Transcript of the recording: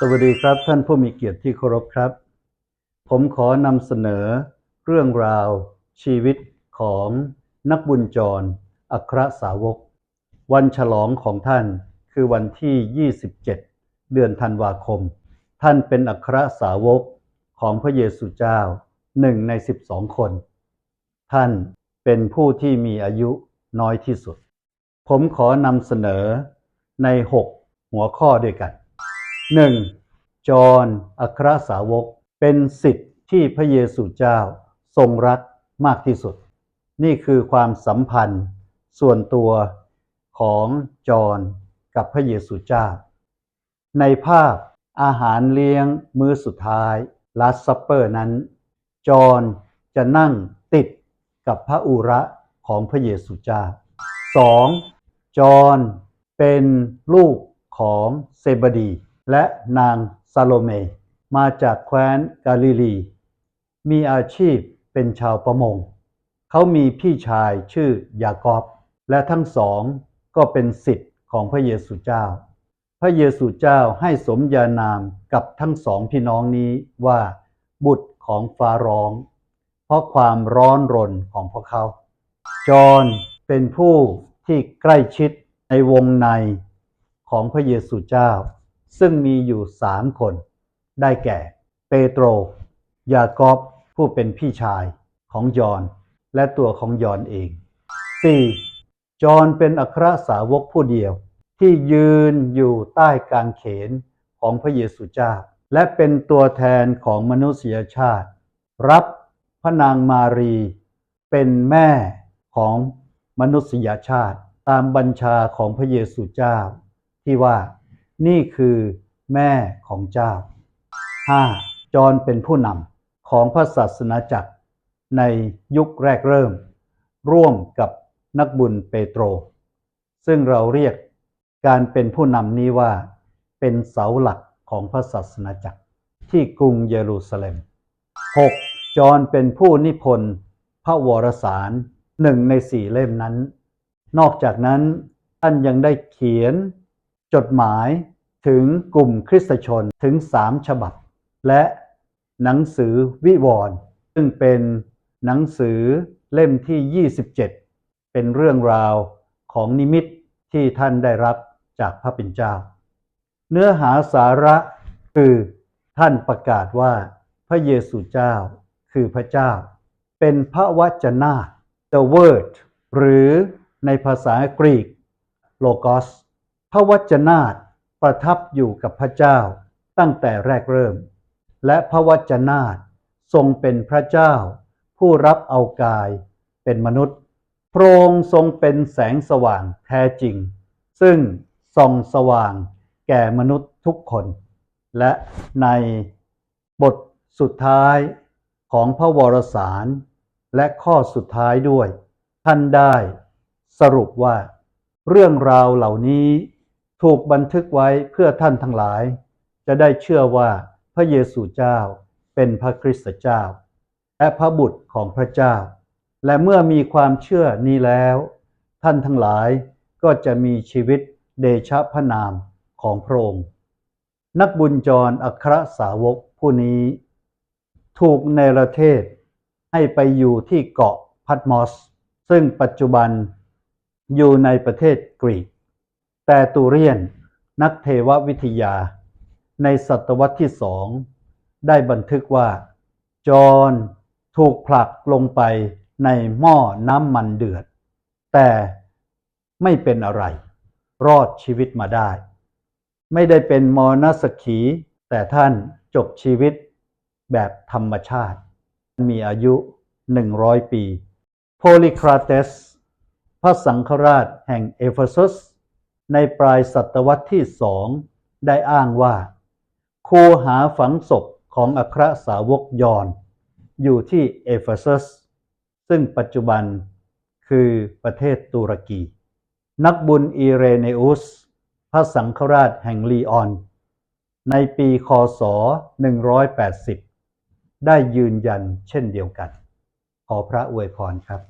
สวัสดีครับท่านผู้มีเกียรติที่เคารพครับ ผมขอนำเสนอ เรื่องราว ชีวิตของนักบุญจร อัครสาวก วันฉลองของท่านคือวันที่ 27 เดือนธันวาคม ท่านเป็นอัครสาวกของพระเยซูเจ้าหนึ่งใน 12 คน ท่านเป็นผู้ที่มีอายุน้อยที่สุด ผมขอนำเสนอใน 6 หัวข้อด้วยกัน 1. จอห์นอัครสาวกเป็นสิทธิ์ที่พระเยซูเจ้าทรงรักมากที่สุด นี่คือความสัมพันธ์ส่วนตัวของจอห์นกับพระเยซูเจ้า ในภาพอาหารเลี้ยงมื้อสุดท้าย Last Supper นั้นจอห์นจะนั่งติดกับพระอุระของพระเยซูเจ้า 2. จอห์นเป็นลูกของเซบดี และนางซาโลเม มาจากแคว้นกาลิลี มีอาชีพเป็นชาวประมง เขามีพี่ชายชื่อยากอบ และทั้งสองก็เป็นสิทธิ์ของพระเยซูเจ้า พระเยซูเจ้าให้สมญานามกับทั้งสองพี่น้องนี้ว่าบุตรของฟ้าร้อง เพราะความร้อนรนของพวกเขา จอห์นเป็นผู้ที่ใกล้ชิดในวงในของพระเยซูเจ้า ซึ่งมีอยู่สามคน ได้แก่ เปโตร ยากอบผู้เป็นพี่ชายของยอน และตัวของยอนเอง 4. จอนเป็นอัครสาวกผู้เดียว ที่ยืนอยู่ใต้กางเขนของพระเยซูเจ้า และเป็นตัวแทนของมนุษยชาติ รับพระนางมารีเป็นแม่ของมนุษยชาติ ตามบัญชาของพระเยซูเจ้าที่ว่า นี่คือแม่ของเจ้า 5. จอห์นเป็นผู้นำของพระศาสนาจักรในยุคแรกเริ่ม ร่วมกับนักบุญเปโตร ซึ่งเราเรียกการเป็นผู้นำนี้ว่าเป็นเสาหลักของพระศาสนาจักรที่กรุงเยรูซาเล็ม 6. จอห์นเป็นผู้นิพนธ์พระวรสารหนึ่งในสี่เล่มนั้น นอกจากนั้นท่านยังได้เขียน จดหมายถึงกลุ่มคริสตชนถึงสามฉบับ และหนังสือวิวรณ์ซึ่งเป็นหนังสือเล่มที่ 27 เป็นเรื่องราวของนิมิตที่ท่านได้รับจากพระเป็นเจ้า เนื้อหาสาระคือท่านประกาศว่าพระเยซูเจ้าคือพระเจ้า เป็นพระวจนะ the word หรือในภาษากรีก logos พระวจนะประทับอยู่กับพระเจ้าตั้งแต่แรกเริ่ม และพระวจนะทรงเป็นพระเจ้า ผู้รับเอากายเป็นมนุษย์พระองค์ทรงเป็นแสงสว่างแท้จริง ซึ่งส่องสว่างแก่มนุษย์ทุกคน และในบทสุดท้ายของพระวรสาร และข้อสุดท้ายด้วย ท่านได้สรุปว่า เรื่องราวเหล่านี้ ถูกบันทึกไว้เพื่อท่านทั้งหลาย จะได้เชื่อว่าพระเยซูเจ้าเป็นพระคริสตเจ้า และพระบุตรของพระเจ้า และเมื่อมีความเชื่อนี้แล้ว ท่านทั้งหลายก็จะมีชีวิตเดชะพระนามของพระองค์นักบุญจรอัครสาวกผู้นี้ ถูกในประเทศให้ไปอยู่ที่เกาะพัตมอส ซึ่งปัจจุบันอยู่ในประเทศกรีก แต่ตูเรียนนักเทววิทยา ในศตวรรษที่สอง ได้บันทึกว่า จอห์นถูกผลักลงไปในหม้อน้ำมันเดือด แต่ไม่เป็นอะไร รอดชีวิตมาได้ ไม่ได้เป็นมรณสขี แต่ท่านจบชีวิตแบบธรรมชาติ มีอายุ 100 ปี โพลิคราเตส พระสังฆราชแห่งเอเฟซัส ในปลายศตวรรษที่สองได้อ้างว่า คูหาฝังศพของอัครสาวกยอน อยู่ที่เอเฟซัส ซึ่งปัจจุบันคือประเทศตุรกี นักบุญอีเรเนอุส พระสังฆราชแห่งลีออน ในปีคศ 180 ได้ยืนยันเช่นเดียวกัน ขอพระอวยพรครับ